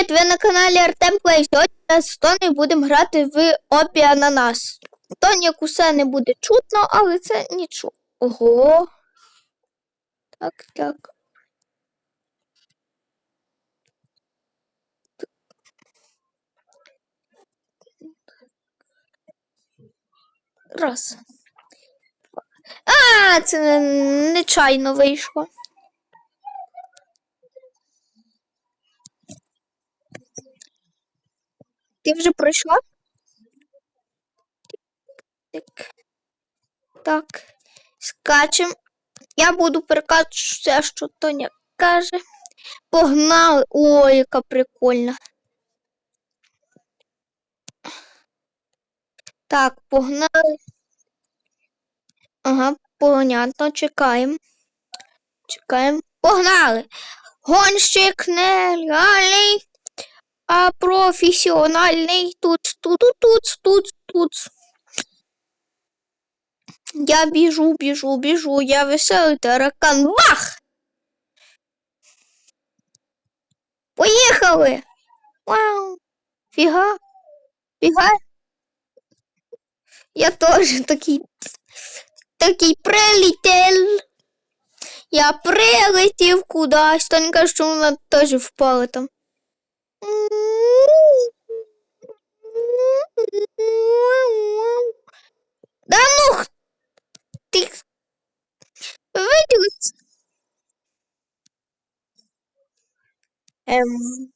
Привіт! Ви на каналі Артем Плей. Сьогодні з Тоні будемо грати в Опі Ананас. Тоні усе не буде чутно, але це нічого. Ого. Так, так. Раз. А, це нечайно вийшло. Ти вже пройшла? Так. Так. Скачем. Я буду перекачувати все, що Тоня каже. Погнали. Ой, яка прикольна. Так, погнали. Ага, понятно, чекаємо. Чекаємо. Погнали! Гонщик нереальний, а професіональний тут, тут, тут, тут, тут. Я біжу, біжу, біжу, я веселий таракан. Бах! Поїхали! Вау! Фіга! Фіга! Я теж такий, такий прилетів. Я прилетів кудись. Тонька, що вона теж впала там. Ем.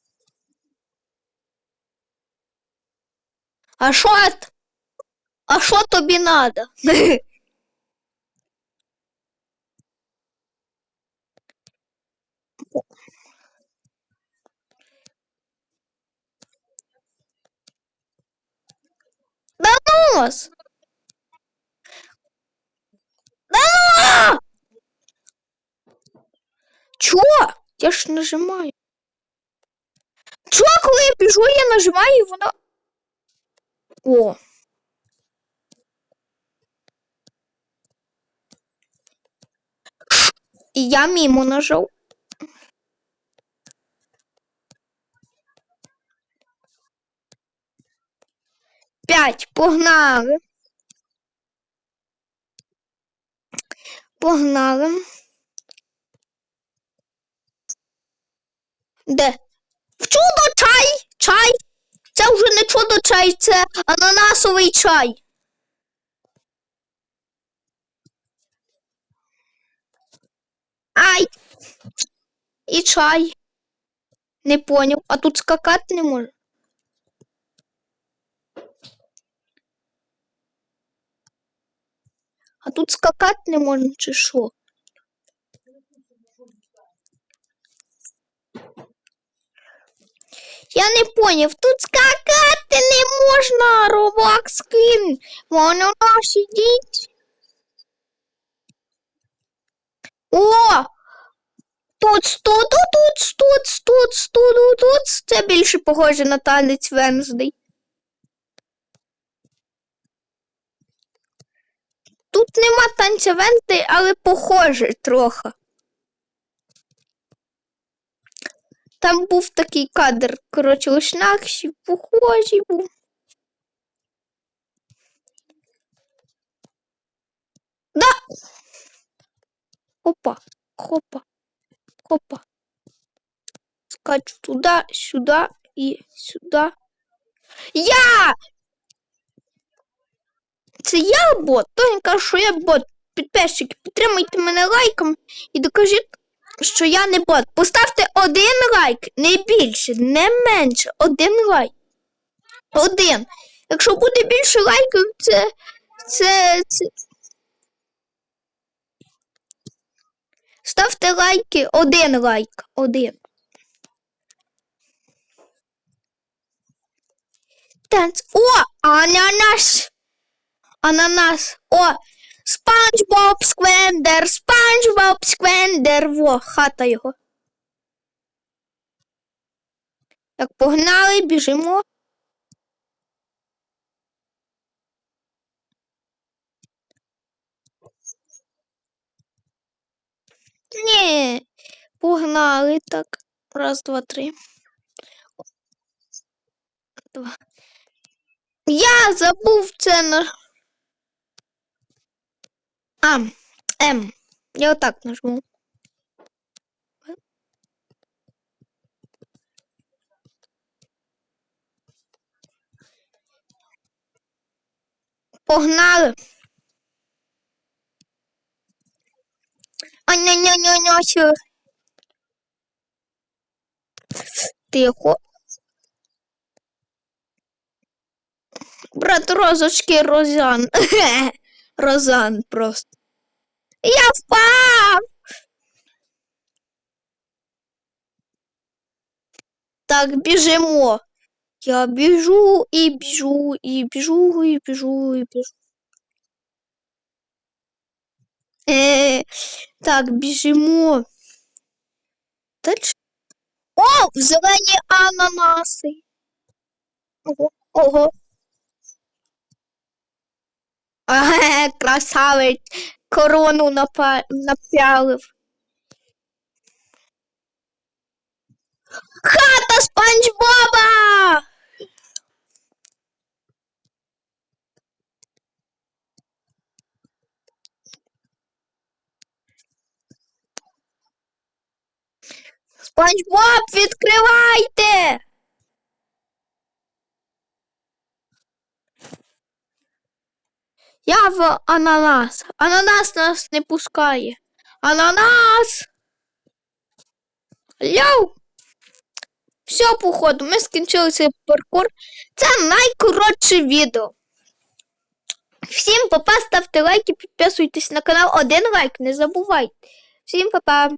А що? А що тобі надо? Да ну вас! Да ну! Чо? Я ж нажимаю. Біжу, я нажимаю, і воно. О. І я мимо нажав. П'ять. Погнали. Погнали. Де? В чудо чай! Чай! Це вже не чудо чай, це ананасовий чай. Ай! І чай. Не поняв. А тут скакати не можна. А тут скакати не можна, чи що? Я не поняв, тут скакати не можна, Roblox скін. Воно сидіть. О! Тут, тут, тут, тут, тут, тут, тут. Це більше похоже на танець Венздей. Тут нема танця Венздей, але похоже трохи. Там був такий кадр, коротше, лиш інакший, похожий був. Да! Опа, хопа, хопа. Скачу туди, сюди і сюди. Я! Це я бот. Тоня каже, що я бот. Підписчики, підтримуйте мене лайком і докажіть, що я не бот. Поставте один лайк, не більше, не менше. Один лайк. Один. Якщо буде більше лайків, це. це. це... Ставте лайки, один лайк. Один. Танц. О! Ананас! Ананас. О! Спанч Боб Сквендер, Спанч Боб Сквендер, во, хата його. Так, погнали, біжимо. Ні, погнали так. Раз, два, три. Два. Я забув це на. А, М. Я отак нажму. Погнали. А ня ня ня ня що? Тихо. Брат розочки Розян. Розан просто. Я впав. Так, біжимо. Я біжу і біжу, і біжу, і біжу, і біжу. Е, так, біжимо. Дальше. О, зелені ананаси. Ого, ого. Ага, Красавець. Корону напа- напялив. Хата Спанч Боба! Спанч Боб, відкривайте! Я в ананас. Ананас нас не пускає. Ананас! Йоу! Все, походу, ми скінчили цей паркур. Це найкоротше відео. Всім папа, ставте лайки, підписуйтесь на канал. Один лайк, не забувайте. Всім папа.